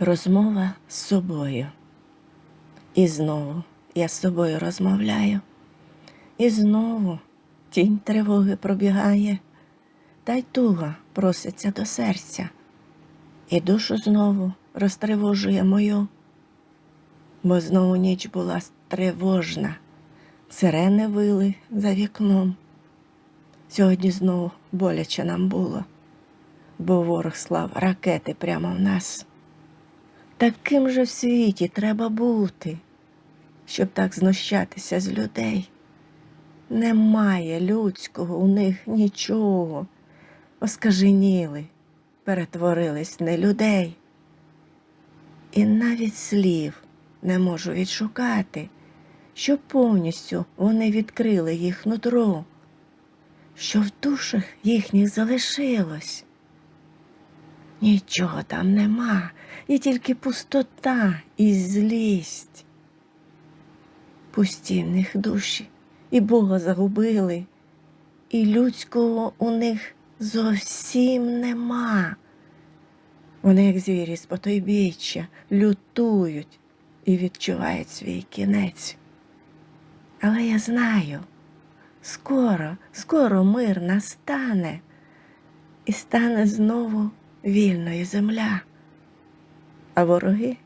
Розмова з собою. І знову я з собою розмовляю. І знову тінь тривоги пробігає, та й туга проситься до серця, і душу знову розтривожує мою, бо знову ніч була тривожна, сирени вили за вікном. Сьогодні знову боляче нам було, бо ворог слав ракети прямо в нас. Таким же в світі треба бути, щоб так знущатися з людей. Немає людського у них нічого. Оскаженіли, перетворились не людей. І навіть слів не можу відшукати, щоб повністю вони відкрили їх нутро, що в душах їхніх залишилось. Нічого там нема, і тільки пустота і злість. Пусті в них душі, і Бога загубили, і людського у них зовсім нема. Вони, як звірі з потойбіччя, лютують і відчувають свій кінець. Але я знаю, скоро, скоро мир настане, і стане знову вільною земля, а вороги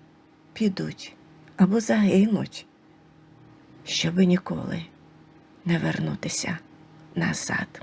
підуть або загинуть, щоби ніколи не вернутися назад.